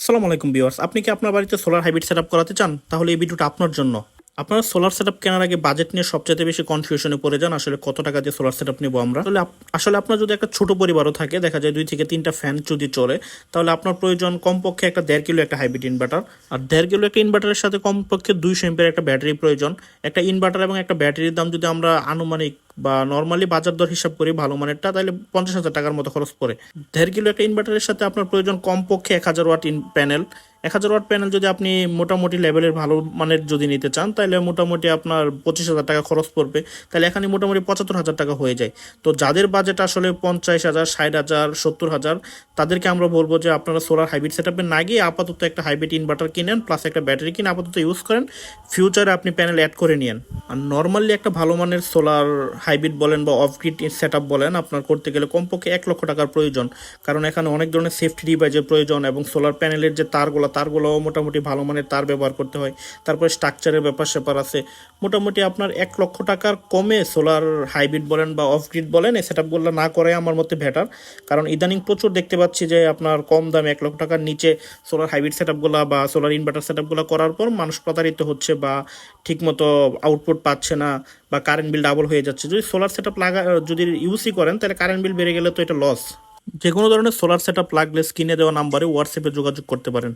আসসালামু আলাইকুম ভিউয়ার্স, আপনি কি আপনার বাড়িতে সোলার হাইব্রিড সেটআপ করাতে চান? তাহলে এই ভিডিওটা আপনার জন্য। আপনারা সোলার সেট আপ কেনার আগে বাজেট নিয়ে সবচেয়ে বেশি কনফিউশনে পড়ে যান, আসলে কত টাকা দিয়ে সোলার সেট আপ নেব আমরা। তাহলে আসলে আপনার যদি একটা ছোট পরিবারও থাকে, দেখা যায় দুই থেকে তিনটা ফ্যান যদি চলে, তাহলে আপনার প্রয়োজন কমপক্ষে একটা দেড় কিলো একটা হাইব্রিড ইনভার্টার আর দেড় কিলো একটা ইনভার্টারের সাথে কমপক্ষে দুইশো এম্পের একটা ব্যাটারি প্রয়োজন। একটা ইনভার্টার এবং একটা ব্যাটারির দাম যদি আমরা আনুমানিক বা নর্মালি বাজার দর হিসাব করি ভালো মানেরটা, তাহলে পঞ্চাশ হাজার টাকার মতো খরচ পড়ে। দেড় কিলো একটা ইনভার্টারের সাথে আপনার প্রয়োজন কমপক্ষে এক হাজার ওয়াট ইন প্যানেল এক হাজার ওয়াট প্যানেল যদি আপনি মোটামুটি লেভেলের ভালো মানের যদি নিতে চান তাহলে মোটামুটি আপনার পঁচিশ হাজার টাকা খরচ পড়বে। তাহলে এখানে মোটামুটি পঁচাত্তর হাজার টাকা হয়ে যায়। তো যাদের বাজেট আসলে পঞ্চাশ হাজার, ষাট হাজার, সত্তর হাজার, তাদেরকে আমরা বলব যে আপনারা সোলার হাইব্রিড সেট আপে না গিয়ে আপাতত একটা হাইব্রিড ইনভার্টার কিনেন প্লাস একটা ব্যাটারি কিনে আপাতত ইউজ করেন। ফিউচারে আপনি প্যানেল অ্যাড করে নিন আর নর্মালি একটা ভালো মানের সোলার হাইব্রিড বলেন বা অফ গ্রিড সেট আপ বলেন, আপনার করতে গেলে কমপক্ষে এক লক্ষ টাকার প্রয়োজন। কারণ এখানে অনেক ধরনের সেফটি ডিভাইসের প্রয়োজন এবং সোলার প্যানেলের যে তারগুলো তারগুলোও মোটামুটি ভালো মানের তার ব্যবহার করতে হয়। তারপরে স্ট্রাকচারের ব্যাপার স্যাপার আছে। মোটামুটি আপনার এক লক্ষ টাকার কমে সোলার হাইব্রিড বলেন বা অফ গ্রিড বলেন, এই সেট আপগুলো না করে আমার মতে বেটার কারণ ইদানিং প্রচুর দেখতে পাচ্ছি যে আপনার কম দামে এক লক্ষ টাকার নিচে সোলার হাইব্রিড সেট আপগুলো বা সোলার ইনভার্টার সেট আপগুলো করার পর মানুষ প্রতারিত হচ্ছে বা ঠিকমতো আউটপুট পাচ্ছে না বা কারেন্ট বিল ডাবল হয়ে যাচ্ছে। যদি সোলার সেট আপ লাগা, যদি ইউজই করেন, তাহলে কারেন্ট বিল বেড়ে গেলে তো এটা লস যে কোনো ধরনের সোলার সেট আপ লাগলে স্ক্রিনে দেওয়া নাম্বারে হোয়াটসঅ্যাপে যোগাযোগ করতে পারেন।